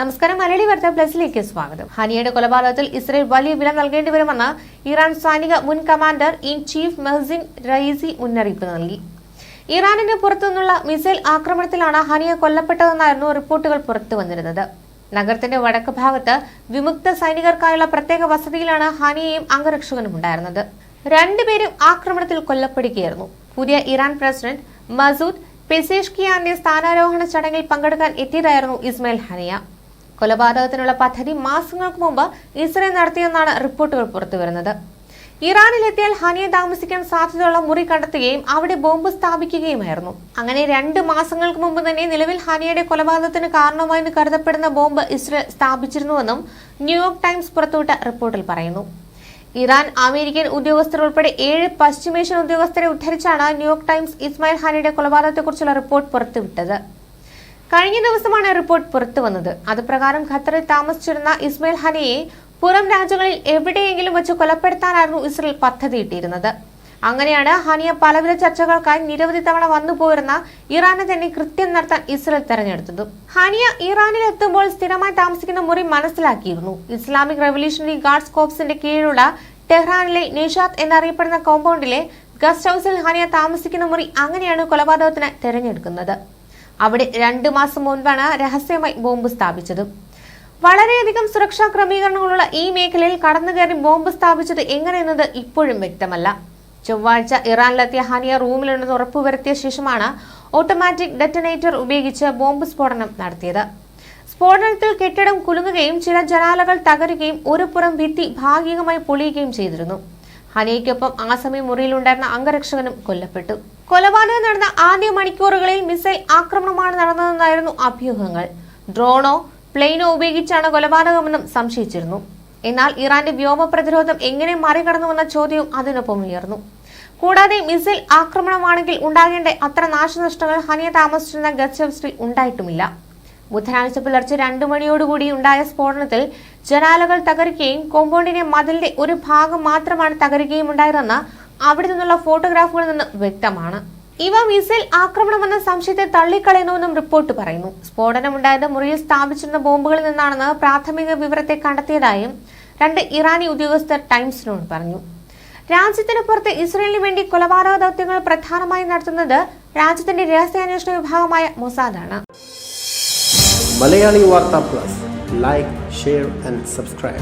നമസ്കാരം. മലയാളി വാർത്ത പ്ലസിലേക്ക് സ്വാഗതം. ഹനിയുടെ കൊലപാതകത്തിൽ ഇസ്രയേൽ വലിയ വില നൽകേണ്ടി വരുമെന്ന് ഇറാൻ സൈനിക മുൻ commander in chief Mohsen Rezaei മുന്നറിയിപ്പ് നൽകി. ഇറാനിന് പുറത്തുനിന്നുള്ള മിസൈൽ ആക്രമണത്തിലാണ് ഹനിയ കൊല്ലപ്പെട്ടതെന്നായിരുന്നു റിപ്പോർട്ടുകൾ പുറത്തു വന്നിരുന്നത്. നഗരത്തിന്റെ വടക്ക് ഭാഗത്ത് വിമുക്ത സൈനികർക്കായുള്ള പ്രത്യേക വസതിയിലാണ് ഹനിയയും അംഗരക്ഷകനും ഉണ്ടായിരുന്നത്. രണ്ടുപേരും ആക്രമണത്തിൽ കൊല്ലപ്പെടുകയായിരുന്നു. പുതിയ ഇറാൻ പ്രസിഡന്റ് മസൂദ് പെസേഷ്കിയാന്റെ സ്ഥാനാരോഹണ ചടങ്ങിൽ പങ്കെടുക്കാൻ എത്തിയതായിരുന്നു ഇസ്മയിൽ ഹനിയ. കൊലപാതകത്തിനുള്ള പദ്ധതി മാസങ്ങൾക്ക് മുമ്പ് ഇസ്രയേൽ നടത്തിയെന്നാണ് റിപ്പോർട്ടുകൾ പുറത്തുവരുന്നത്. ഇറാനിലെത്തിയാൽ ഹനിയെ താമസിക്കാൻ സാധ്യതയുള്ള മുറി കണ്ടെത്തുകയും അവിടെ ബോംബ് സ്ഥാപിക്കുകയുമായിരുന്നു. അങ്ങനെ രണ്ട് മാസങ്ങൾക്ക് മുമ്പ് തന്നെ നിലവിൽ ഹനിയയുടെ കൊലപാതകത്തിന് കാരണമായെന്ന് കരുതപ്പെടുന്ന ബോംബ് ഇസ്രയേൽ സ്ഥാപിച്ചിരുന്നുവെന്നും ന്യൂയോർക്ക് ടൈംസ് പുറത്തുവിട്ട റിപ്പോർട്ടിൽ പറയുന്നു. ഇറാൻ അമേരിക്കൻ ഉദ്യോഗസ്ഥർ ഉൾപ്പെടെ ഏഴ് പശ്ചിമേഷ്യൻ ഉദ്യോഗസ്ഥരെ ഉദ്ധരിച്ചാണ് ന്യൂയോർക്ക് ടൈംസ് ഇസ്മായിൽ ഹാനിയുടെ കൊലപാതകത്തെക്കുറിച്ചുള്ള റിപ്പോർട്ട് പുറത്തുവിട്ടത്. കഴിഞ്ഞ ദിവസമാണ് റിപ്പോർട്ട് പുറത്തു വന്നത്. അത് പ്രകാരം ഖത്തറിൽ താമസിച്ചിരുന്ന ഇസ്മയിൽ ഹനിയെ പുറം രാജ്യങ്ങളിൽ എവിടെയെങ്കിലും വെച്ച് കൊലപ്പെടുത്താനായിരുന്നു ഇസ്രയേൽ പദ്ധതിയിട്ടിരുന്നത് അങ്ങനെയാണ് ഹനിയ പലവിധ ചർച്ചകൾക്കായി നിരവധി തവണ വന്നുപോയിരുന്ന ഇറാനെ തന്നെ കൃത്യം നടത്താൻ ഇസ്രയേൽ തെരഞ്ഞെടുത്തത്. ഹനിയ ഇറാനിൽ എത്തുമ്പോൾ സ്ഥിരമായി താമസിക്കുന്ന മുറി മനസ്സിലാക്കിയിരുന്നു. ഇസ്ലാമിക് റവല്യൂഷണറി ഗാർഡ്സ് കോപ്സിന്റെ കീഴിലുള്ള ടെഹ്റാനിലെ നിഷാദ് എന്നറിയപ്പെടുന്ന കോമ്പൗണ്ടിലെ ഗസ്റ്റ് ഹൌസിൽ ഹനിയ താമസിക്കുന്ന മുറി അങ്ങനെയാണ് കൊലപാതകത്തിന് തെരഞ്ഞെടുക്കുന്നത്. അവിടെ രണ്ടു മാസം മുൻപാണ് രഹസ്യമായി ബോംബ് സ്ഥാപിച്ചത്. വളരെയധികം സുരക്ഷാ ക്രമീകരണങ്ങളുള്ള ഈ മേഖലയിൽ കടന്നുകയറി ബോംബ് സ്ഥാപിച്ചത് എങ്ങനെയെന്നത് ഇപ്പോഴും വ്യക്തമല്ല. ചൊവ്വാഴ്ച ഇറാനിലെത്തിയ ഹാനിയ റൂമിലുണ്ടെന്ന് ഉറപ്പുവരുത്തിയ ശേഷമാണ് ഓട്ടോമാറ്റിക് ഡെറ്റനേറ്റർ ഉപയോഗിച്ച് ബോംബ് സ്ഫോടനം നടത്തിയത്. സ്ഫോടനത്തിൽ കെട്ടിടം കുലുങ്ങുകയും ചില ജനാലകൾ തകരുകയും ഒരു പുറം ഭിത്തി ഭാഗികമായി പൊളിയുകയും ചെയ്തിരുന്നു. ഹനിയയ്ക്കൊപ്പം ആ സമയം മുറിയിലുണ്ടായിരുന്ന അംഗരക്ഷകനും കൊല്ലപ്പെട്ടു. കൊലപാതകം നടന്ന ആദ്യ മണിക്കൂറുകളിൽ മിസൈൽ ആക്രമണമാണ് നടന്നതെന്നായിരുന്നു അഭ്യൂഹങ്ങൾ. ഡ്രോണോ പ്ലെയിനോ ഉപയോഗിച്ചാണ് കൊലപാതകമെന്നും സംശയിച്ചിരുന്നു. എന്നാൽ ഇറാന്റെ വ്യോമ പ്രതിരോധം എങ്ങനെ മറികടന്നുവെന്ന ചോദ്യവും അതിനൊപ്പം ഉയർന്നു. കൂടാതെ മിസൈൽ ആക്രമണമാണെങ്കിൽ ഉണ്ടാകേണ്ട അത്ര നാശനഷ്ടങ്ങൾ ഹനിയ താമസിച്ചിരുന്ന ഗസ്റ്റ് ഹൗസിൽ ഉണ്ടായിട്ടുമില്ല. ബുധനാഴ്ച പുലർച്ചെ രണ്ടു മണിയോടുകൂടി ഉണ്ടായ സ്ഫോടനത്തിൽ ജനാലകൾ തകരുകയും കോമ്പൗണ്ടിന്റെ മതിലിന്റെ ഒരു ഭാഗം മാത്രമാണ് തകരുകയും ഉണ്ടായതെന്ന് അവിടെ നിന്നുള്ള ഫോട്ടോഗ്രാഫുകളിൽ നിന്ന് വ്യക്തമാണ്. ഇവ മിസൈൽ ആക്രമണമെന്ന സംശയത്തെ തള്ളിക്കളയുന്നുവെന്നും റിപ്പോർട്ട് പറയുന്നു. സ്ഫോടനമുണ്ടായത് മുറിയിൽ സ്ഥാപിച്ചിരുന്ന ബോംബുകളിൽ നിന്നാണെന്ന് പ്രാഥമിക വിവരത്തെ കണ്ടെത്തിയതായും രണ്ട് ഇറാനി ഉദ്യോഗസ്ഥർ ടൈംസിനോട് പറഞ്ഞു. രാജ്യത്തിന് പുറത്ത് ഇസ്രയേലിന് വേണ്ടി കൊലപാതക ദൗത്യങ്ങൾ പ്രധാനമായി നടത്തുന്നത് രാജ്യത്തിന്റെ രഹസ്യാന്വേഷണ വിഭാഗമായ മൊസാദാണ്. Malayali Vartha plus. like, share and subscribe.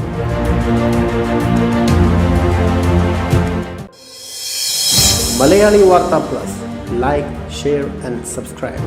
Malayali Warta Plus. Like, share and subscribe.